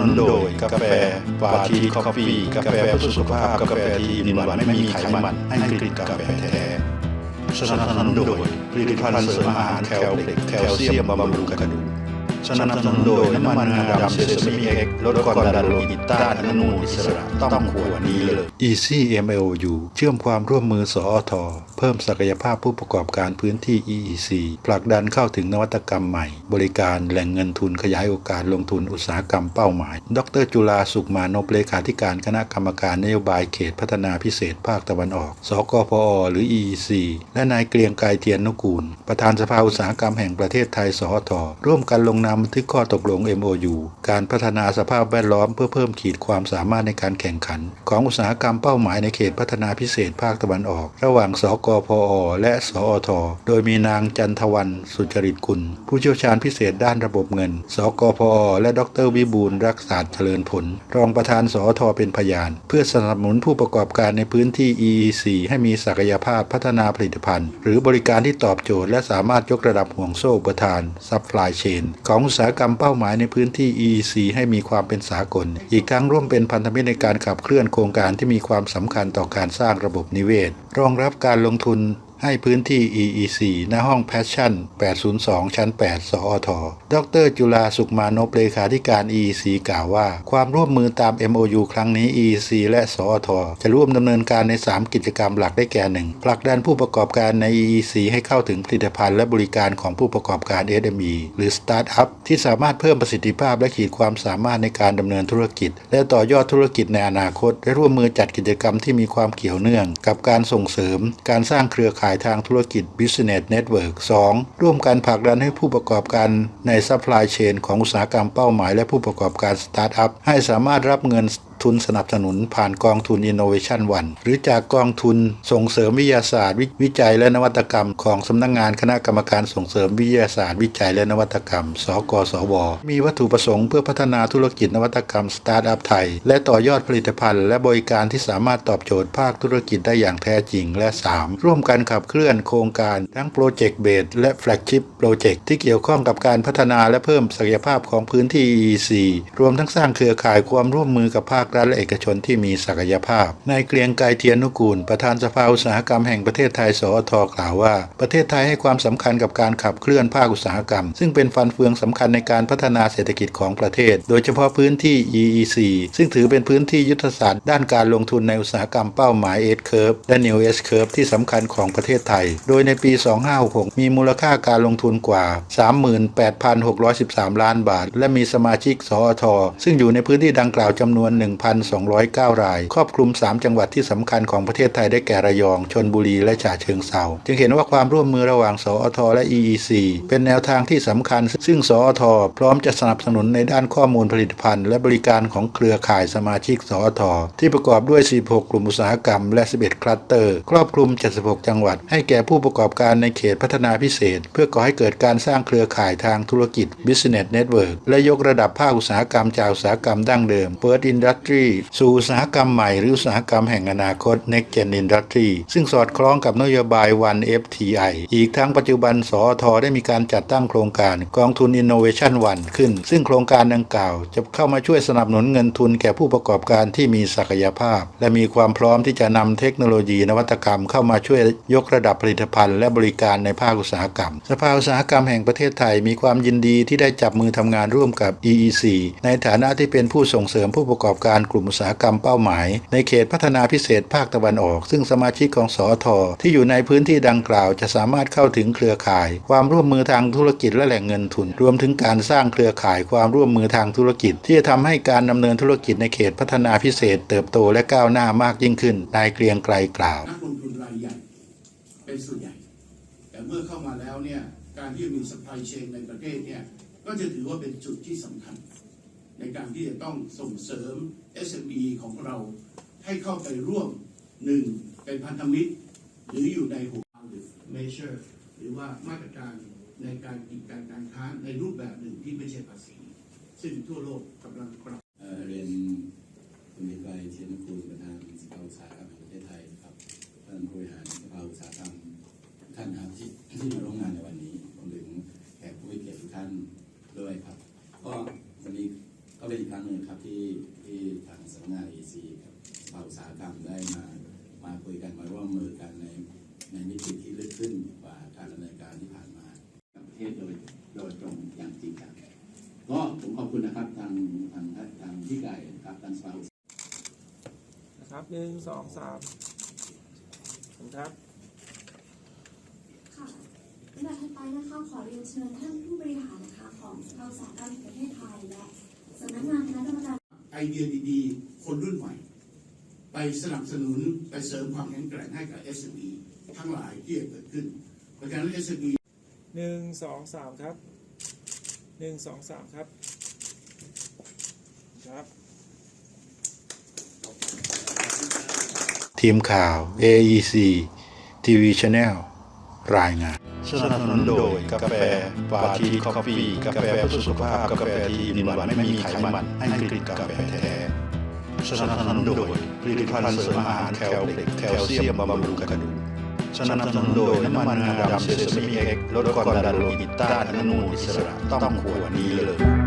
นุนโดยกาแฟปาทีคอฟฟี่กาแฟเพื่อสุขภาพกาแฟที่มีหวานไม่มีไขมันให้กลิ่นกาแฟแท้สนับสนุนโดยผลิตภัณฑ์เสริมอาหารแคลเล็กแคลเซียมบำรุงกระดูก สนับสนุนโดยน้ำมันงาดำเซซามิเอ็กลดความดันโลหิตต้านอนุมูลอิสระต้องขวดนี้เลย Easy MLU เชื่อมความร่วมมือสอทเพิ่มศักยภาพผู้ประกอบการพื้นที่ EEC ผลักดันเข้าถึงนวัตกรรมใหม่ บริการแหล่งเงินทุนขยายโอกาสลงทุนอุตสาหกรรมเป้าหมาย ดรจุลาสุขมานพเลขาธิการคณะกรรมการนโยบายเขตพัฒนาพิเศษภาคตะวันออก สกพอหรือ EEC และนายเกรียงไกรเทียนนุกูล ประธานสภาอุตสาหกรรมแห่งประเทศไทยสอทร่วมกันลงนามบันทึกข้อตกลง MOU การพัฒนาสภาพแวดล้อมเพื่อเพิ่มขีดความสามารถในการแข่งขัน ของอุตสาหกรรมเป้าหมายในเขตพัฒนาพิเศษภาคตะวันออก ระหว่างสกพอ และสอท โดยมีนางจันทวัน สุจริตกุลผู้เชี่ยวชาญพิเศษด้านระบบเงิน สกพอ และดรวิบูลรักษาเจริญผล รองประธานสอทเป็นพยาน เพื่อสนับสนุนผู้ประกอบการในพื้นที่ EEC ให้มีศักยภาพพัฒนาผลิตภัณฑ์ หรือบริการที่ตอบโจทย์และสามารถยกระดับห่วงโซ่อุปทาน supply chain ของอุตสาหกรรมเป้าหมายในพื้นที่ EEC ให้มีความเป็นสากล อีกทั้งร่วมเป็นพันธมิตรในการขับเคลื่อนโครงการที่มีความสำคัญต่อการสร้างระบบนิเวศ รองรับการลงทุน ให้พื้นที่ EEC ณห้อง Passion 802 ชั้น 8 สอทดรจุลาสุขมานพเลขาธิการ EEC กล่าวว่า ความร่วมมือตาม MOU ครั้งนี้ EEC และสอทจะร่วมดำเนินการใน 3 กิจกรรมหลักได้แก่ 1. ผลักดันผู้ประกอบการใน EEC ให้เข้าถึงผลิตภัณฑ์และบริการของผู้ประกอบการ SME หรือ Start-up ที่สามารถเพิ่มประสิทธิภาพและขีดความสามารถในการดำเนินธุรกิจ และต่อยอดธุรกิจในอนาคต และร่วมมือจัดกิจกรรมที่มีความเกี่ยวเนื่อง กับการส่งเสริม การสร้างเครือข่ายายทางธุรกิจ Business Network 2. ร่วมกันผลักดันให้ผู้ประกอบการใน Supply Chain ของอุตสาหกรรมเป้าหมายและผู้ประกอบการ Start-up ให้สามารถรับเงิน ทุนสนับสนุนผ่านกองทุน Innovation One หรือจากกองทุนส่งเสริมวิทยาศาสตร์วิวิจัยและนวัตกรรม ของสำนักงงานคณะกรรมการส่งเสริมวิทยาศาสตร์ วิจัยและนวัตกรรม สกสว มีวัตถุประสงค์เพื่อพัฒนาธุรกิจนวัตกรรมสตาร์ทอัพไทย และต่อยอดผลิตภัณฑ์ และบริการที่สามารถตอบโจทย์ภาคธุรกิจได้อย่างแท้จริง และ 3. ร่วมกันขับเคลื่อนโครงการทั้งโปรเจกต์เบสและแฟลกชิพโปรเจกต์ที่เกี่ยวข้องกับการพัฒนาและเพิ่มศักยภาพของพื้นที่ EEC รวมทั้งสร้างเครือข่ายความร่วมมือกับภาครัฐและเอกชนที่มีศักยภาพ นายเกรียงไกรเทียนนุกูล ประธานสภาอุตสาหกรรมแห่งประเทศไทย สอทกล่าวว่า ประเทศไทยให้ความสำคัญกับการขับเคลื่อนภาคอุตสาหกรรม ซึ่งเป็นฟันเฟืองสำคัญในการพัฒนาเศรษฐกิจของประเทศ โดยเฉพาะพื้นที่ EEC ซึ่งถือเป็นพื้นที่ยุทธศาสตร์ด้านการลงทุนในอุตสาหกรรมเป้าหมาย S Curve และ New S Curve ที่สำคัญของประเทศไทย โดยในปี 2566 มีมูลค่าการลงทุนกว่า 38,613 ล้านบาท และมีสมาชิก สอทซึ่งอยู่ในพื้นที่ดังกล่าวจำนวน1,209 ราย ครอบคลุม 3 จังหวัดที่สำคัญของประเทศไทยได้แก่ระยอง ชนบุรี และฉะเชิงเทราจึงเห็นว่าความร่วมมือระหว่าง สอทและ EEC เป็นแนวทางที่สำคัญ ซึ่งสอทพร้อมจะสนับสนุนในด้านข้อมูลผลิตภัณฑ์ และบริการของเครือข่ายสมาชิก สอทที่ประกอบด้วย 16 กลุ่มอุตสาหกรรม และ 11 คลัสเตอร์ ครอบคลุม 76 จังหวัด ให้แก่ผู้ประกอบการในเขตพัฒนาพิเศษ เพื่อก่อให้เกิดการสร้างเครือข่ายทางธุรกิจ Business Network และยกระดับภาคอุตสาหกรรมจากอุตสาหกรรมดั้งเดิม First Industry สู่อุตสาหกรรมใหม่หรืออุตสาหกรรมแห่งอนาคต Next Gen Industry ซึ่งสอดคล้องกับนโยบาย One FTI อีกทั้งปัจจุบันสอทได้มีการจัดตั้งโครงการกองทุน Innovation One ขึ้น ซึ่งโครงการดังกล่าว จะเข้ามาช่วยสนับสนุนเงินทุนแก่ผู้ประกอบการที่มีศักยภาพ และมีความพร้อมที่จะนำเทคโนโลยีนวัตกรรม เข้ามาช่วยยกระดับผลิตภัณฑ์และบริการในภาคอุตสาหกรรม สภาอุตสาหกรรมแห่งประเทศไทยมีความยินดีที่ได้จับมือทำงานร่วมกับ EEC ในฐานะที่เป็นผู้ส่งเสริมผู้ประกอบการการกลุ่มอุตสาหกรรมเป้าหมาย ในเขตพัฒนาพิเศษภาคตะวันออก ซึ่งสมาชิกของสอทที่อยู่ในพื้นที่ดังกล่าวจะสามารถเข้าถึงเครือข่าย ความร่วมมือทางธุรกิจและแหล่งเงินทุน รวมถึงการสร้างเครือข่ายความร่วมมือทางธุรกิจ ที่จะทำให้การดำเนินธุรกิจในเขตพัฒนาพิเศษ เติบโตและก้าวหน้ามากยิ่งขึ้นนายเกรียงไกรกล่าวนักลงทุนรายใหญ่เป็นส่วนใหญ่ แต่เมื่อเข้ามาแล้วเนี่ยการที่มี supply chain ในประเทศเนี่ยก็จะถือว่าเป็นจุดที่สำคัญ ในการที่จะต้องส่งเสริม SME ของเราให้เข้าไปร่วมหนึ่งเป็นพันธมิตร หรืออยู่ในหัว measure หรือว่ามาตรการในการกิจการการค้าในรูปแบบหนึ่งที่ไม่ใช่ภาษี ซึ่งทั่วโลกกำลังปรับเอ่อเรียนคุณวิไกรเทียนกูลประธานสภาอุตสาหกรรมแห่งประเทศไทยนะครับท่านผู้บริหารสภาอุตสาหกรรมทุกท่านนะครับที่ที่มาร่วมงานในวันนี้รวมถึงแขกผู้มีเกียรติทุกท่านด้วยครับ ก็วันนี้ก็เป็นอีกครั้งหนึ่งครับ IEC กับสภาอุตสาหกรรมได้มามาคุยกัน มาร่วมมือกันในในมิติที่ลึกขึ้นกว่าการดำเนินการที่ผ่านมากับประเทศโดยโดยตรงอย่างจริงจังก็ผมขอบคุณนะครับทางทางทางพี่ไก่นะครับทางสภาอุตสาหกรรมนะครับหนึ่งสองสามขอบคุณครับค่ะลำดับถัดไปนะคะขอเรียนเชิญท่านผู้บริหารนะคะของสภาอุตสาหกรรมแห่งประเทศไทยและสำนักงานคณะกรรมการไอเดียดีๆ คนรุ่นใหม่ ไปสนับสนุนไปเสริมความแข็งแกร่งให้กับ SME ทั้งหลายที่จะเกิดขึ้น เพราะฉะนั้น SME หนึ่งสองสามครับหนึ่งสองสามครับครับ ทีมข่าว AEC TV Channel รายงาน สนับสนุนโดยกาแฟปาทีคอฟฟี่กาแฟเพื่อสุขภาพ กาแฟที่มีหวานไม่มีไขมันให้ผลิตกาแฟแท้ สนับสนุนโดยผลิตภัณฑ์เสริมอาหารแคลเล็กแคลเซียมบำรุงกระดูกสนับสนุนโดยน้ำมันงาดำเซซามิเอ็กลดความดันโลหิตต้านอนุมูลอิสระต้องขวดนี้เลย